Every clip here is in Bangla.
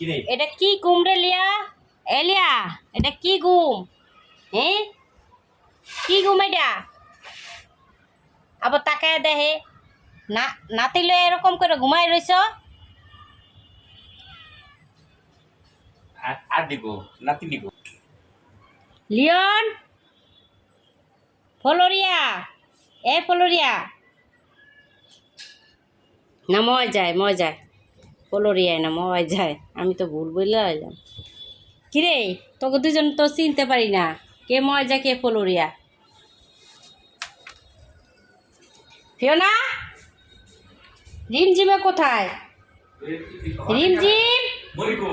এটা কি রে লিয়া? এলিয়া এটা কি ঘুম? হ্যাঁ কি ঘুম এটা? আবার তাকায় দেহে না নাতিলে এরকম করে ঘুমাই রইছ? আর- দিগো নাতি লিওন? ফলরিয়া? এ ফলরিয়া? না ময় যায় ময় যায় ফলরিয়ায় না ময় যায় আমি তো ভুল বললে এলাম কিরে তোকে দুজন তো চিনতে পারি না। কে ময় যায় কে ফলরিয়া। ফিওনা? রিমঝিমে কোথায়? রিমঝিম? মরিগো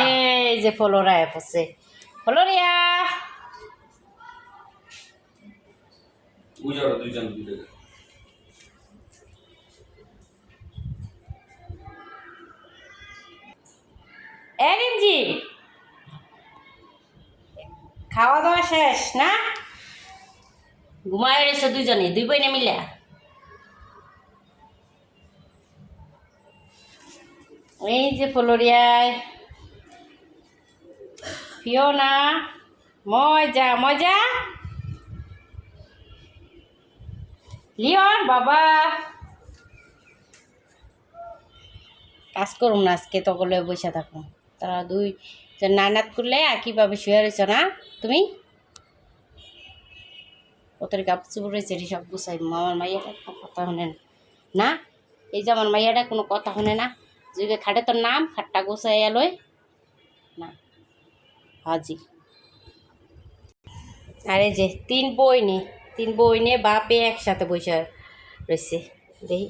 এই যে ফলোরিয়া পড়ছে। ফলোরিয়া? বুঝাও দুইজন এ রিমঝিম খাওয়া দাওয়া শেষ, না? ঘুমায় রয়েছে দুজনে, দুই বইনে মিলে। এই যে ফলোরিয়ায়। ফিওনা মজা মজা লিওন, বাবা। কাজ করুন না আজকে তকলে বসে থাকুন তারা দুই জন নানাত করলে কীভাবে শুয়ে রয়েছ না? তুমি? ওদের চুপড় রয়েছে সব গুছাই। আমার মাইয়াটা কোনো কথা শুনে না। না? এই যে আমার মাইয়াটা কোনো কথা শুনে না? যুগে খাটে তোর নাম, খাটটা গোছাই এলোয় না। হাজি। আরে যে তিন বই নে তিন বই নিয়ে বাপে একসাথে বসে রয়েছে। দেখি।